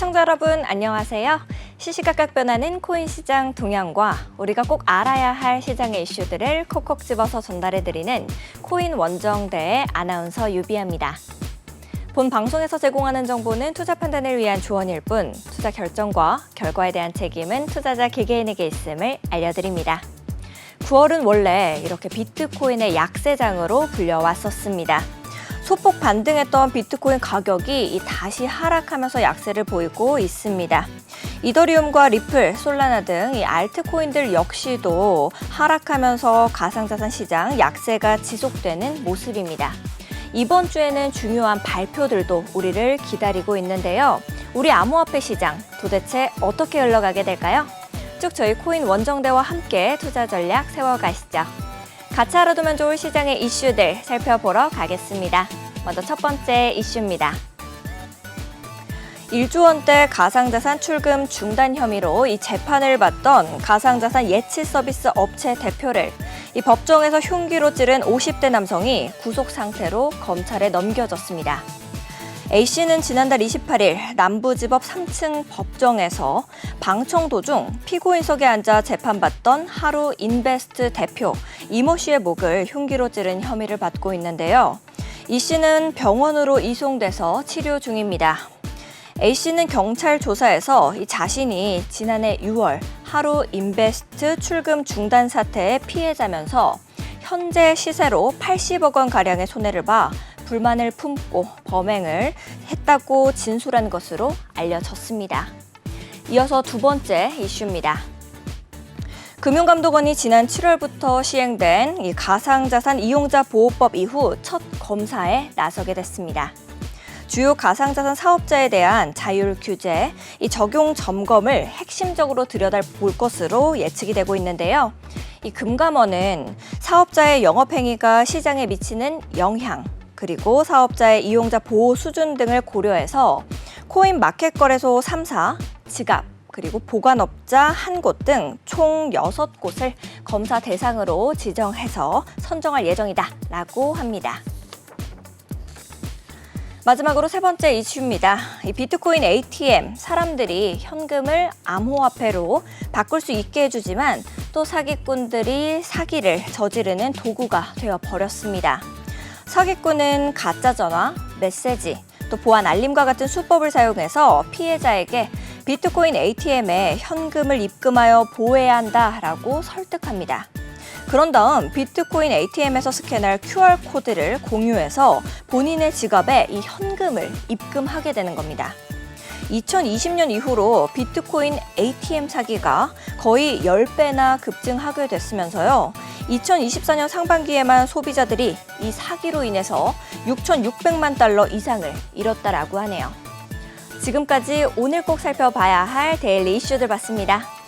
시청자 여러분 안녕하세요. 시시각각 변하는 코인 시장 동향과 우리가 꼭 알아야 할 시장의 이슈들을 콕콕 집어서 전달해 드리는 코인 원정대의 아나운서 유비아입니다. 본 방송에서 제공하는 정보는 투자 판단을 위한 조언일 뿐 투자 결정과 결과에 대한 책임은 투자자 개개인에게 있음을 알려드립니다. 9월은 원래 이렇게 비트코인의 약세장으로 불려왔었습니다. 소폭 반등했던 비트코인 가격이 이 다시 하락하면서 약세를 보이고 있습니다. 이더리움과 리플, 솔라나 등 이 알트코인들 역시도 하락하면서 가상자산 시장 약세가 지속되는 모습입니다. 이번 주에는 중요한 발표들도 우리를 기다리고 있는데요. 우리 암호화폐 시장 도대체 어떻게 흘러가게 될까요? 쭉 저희 코인 원정대와 함께 투자 전략 세워가시죠. 같이 알아두면 좋을 시장의 이슈들 살펴보러 가겠습니다. 먼저 첫 번째 이슈입니다. 1조 원대 가상자산 출금 중단 혐의로 이 재판을 받던 가상자산 예치 서비스 업체 대표를 이 법정에서 흉기로 찌른 50대 남성이 구속 상태로 검찰에 넘겨졌습니다. A씨는 지난달 28일 남부지법 3층 법정에서 방청 도중 피고인석에 앉아 재판받던 하루 인베스트 대표 이모 씨의 목을 흉기로 찌른 혐의를 받고 있는데요. 이 씨는 병원으로 이송돼서 치료 중입니다. A 씨는 경찰 조사에서 이 자신이 지난해 6월 하루 인베스트 출금 중단 사태의 피해자면서 현재 시세로 80억 원 가량의 손해를 봐 불만을 품고 범행을 했다고 진술한 것으로 알려졌습니다. 이어서 두 번째 이슈입니다. 금융감독원이 지난 7월부터 시행된 이 가상자산 이용자 보호법 이후 첫 검사에 나서게 됐습니다. 주요 가상자산 사업자에 대한 자율 규제, 이 적용 점검을 핵심적으로 들여다볼 것으로 예측이 되고 있는데요. 이 금감원은 사업자의 영업행위가 시장에 미치는 영향, 그리고 사업자의 이용자 보호 수준 등을 고려해서 코인 마켓 거래소 3사, 지갑, 그리고 보관업자 한 곳 등 총 여섯 곳을 검사 대상으로 지정해서 선정할 예정이다라고 합니다. 마지막으로 세 번째 이슈입니다. 이 비트코인 ATM 사람들이 현금을 암호화폐로 바꿀 수 있게 해주지만 또 사기꾼들이 사기를 저지르는 도구가 되어 버렸습니다. 사기꾼은 가짜 전화, 메시지, 또 보안 알림과 같은 수법을 사용해서 피해자에게 비트코인 ATM에 현금을 입금하여 보호해야 한다라고 설득합니다. 그런 다음 비트코인 ATM에서 스캔할 QR코드를 공유해서 본인의 지갑에 이 현금을 입금하게 되는 겁니다. 2020년 이후로 비트코인 ATM 사기가 거의 10배나 급증하게 됐으면서요. 2024년 상반기에만 소비자들이 이 사기로 인해서 6,600만 달러 이상을 잃었다라고 하네요. 지금까지 오늘 꼭 살펴봐야 할 데일리 이슈들 봤습니다.